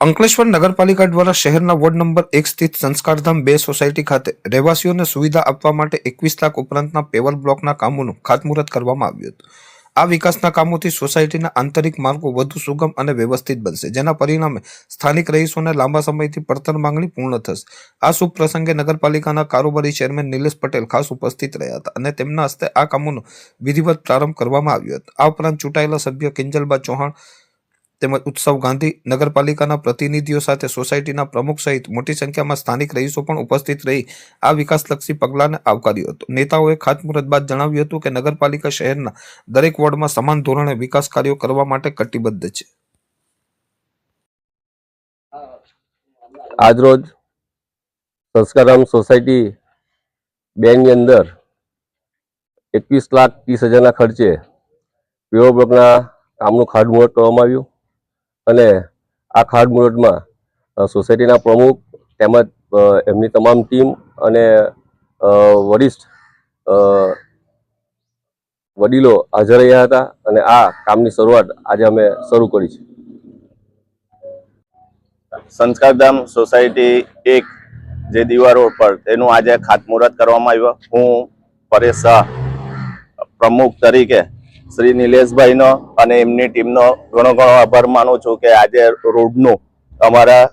અંકલેશ્વર નગરપાલિકા દ્વારા શહેરના વોર્ડ નંબર એક સ્થિત સંસ્કારધામ બે સોસાયટી ખાતે રહેવાસીઓને સુવિધા આપવા માટે એકવીસ લાખ ઉપરાંતના પેવર બ્લોકના કામોનું ખાતમુહૂર્ત કરવામાં આવ્યું હતું. આ વિકાસના કામોથી સોસાયટીના આંતરિક માર્ગો વધુ સુગમ અને વ્યવસ્થિત બનશે, જેના પરિણામે સ્થાનિક રહીશોને લાંબા સમયથી પડતર માંગણી પૂર્ણ થશે. આ શુભ પ્રસંગે નગરપાલિકાના કારોબારી ચેરમેન નિલેશ પટેલ ખાસ ઉપસ્થિત રહ્યા હતા અને તેમના હસ્તે આ કામોનો વિધિવત પ્રારંભ કરવામાં આવ્યો હતો. આ ઉપરાંત ચૂંટાયેલા સભ્ય કિંજલબા ચૌહાણ તેમજ ઉત્સવ ગાંધી નગરપાલિકાના પ્રતિનિધિઓ સાથે સોસાયટીના પ્રમુખ સહિત મોટી સંખ્યામાં સ્થાનિક રહીશો પણ ઉપસ્થિત રહી આ વિકાસલક્ષી પગલાંને આવકાર્યું હતું. નેતાઓએ ખાતમુહૂર્ત બાદ જણાવ્યું હતું કે નગરપાલિકા શહેરના દરેક વોર્ડમાં સમાન ધોરણે વિકાસ કાર્યો કરવા માટે કટિબદ્ધ છે. આજરોજ સંસ્કારામ સોસાયટી બેની અંદર એકવીસ લાખ ત્રીસ હજારના ખર્ચે પીઓ બ્લોકના કામનું ખાડમુહૂર્ત કરવામાં આવ્યું. અને આ ખાતમુહૂર્તમાં સોસાયટીના પ્રમુખ તેમજ એમની તમામ ટીમ અને વરિષ્ઠ વડીલો હાજર રહ્યા હતા અને આ કામની શરૂઆત આજે અમે શરૂ કરી છે. સંસ્કારધામ સોસાયટી એક જે દીવા રોડ પર તેનું આજે ખાતમુહૂર્ત કરવામાં આવ્યું. હું પરેશ શાહ, પ્રમુખ તરીકે શ્રી નિલેશભાઈનો અને એમની ટીમનો ઘણો ઘણો આભાર માનું છું કે આજે રોડનું, અમારા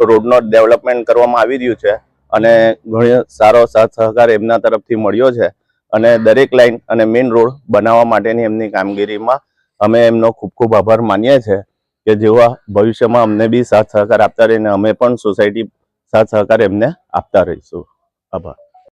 રોડનો ડેવલપમેન્ટ કરવામાં આવી રહ્યું છે અને ઘણો સારો સાથ સહકાર એમના તરફથી મળ્યો છે. અને દરેક લાઈન અને મેઇન રોડ બનાવવા માટેની એમની કામગીરીમાં અમે એમનો ખૂબ ખૂબ આભાર માનીએ છીએ કે જેવા ભવિષ્યમાં અમને બી સાથ સહકાર આપતા રહીને અમે પણ સોસાયટી સાથ સહકાર એમને આપતા રહીશું. આભાર.